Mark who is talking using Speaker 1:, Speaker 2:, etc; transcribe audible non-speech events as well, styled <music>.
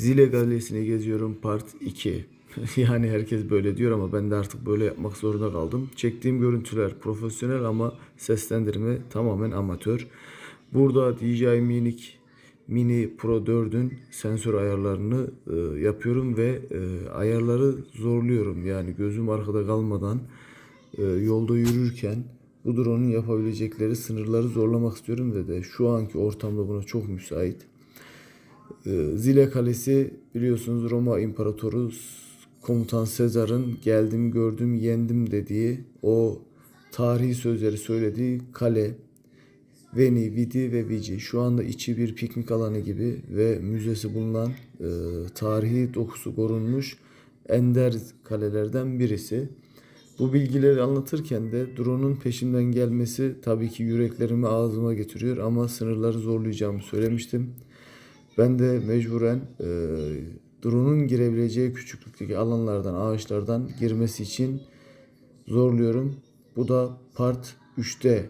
Speaker 1: Zile Galerisi'ni geziyorum part 2. <laughs> yani herkes böyle diyor ama ben de artık böyle yapmak zorunda kaldım. Çektiğim görüntüler profesyonel ama seslendirme tamamen amatör. Burada DJI Minik Mini Pro 4'ün sensör ayarlarını e, yapıyorum ve e, ayarları zorluyorum. Yani gözüm arkada kalmadan e, yolda yürürken bu drone'un yapabilecekleri sınırları zorlamak istiyorum ve de şu anki ortamda buna çok müsait. Ee, Zile Kalesi biliyorsunuz Roma İmparatoru Komutan Sezar'ın geldim gördüm yendim dediği o tarihi sözleri söylediği kale Veni, Vidi ve Vici. Şu anda içi bir piknik alanı gibi ve müzesi bulunan e, tarihi dokusu korunmuş ender kalelerden birisi. Bu bilgileri anlatırken de drone'un peşimden gelmesi tabii ki yüreklerimi ağzıma getiriyor ama sınırları zorlayacağımı söylemiştim. Ben de mecburen e, drone'un girebileceği küçüklükteki alanlardan, ağaçlardan girmesi için zorluyorum. Bu da part 3'te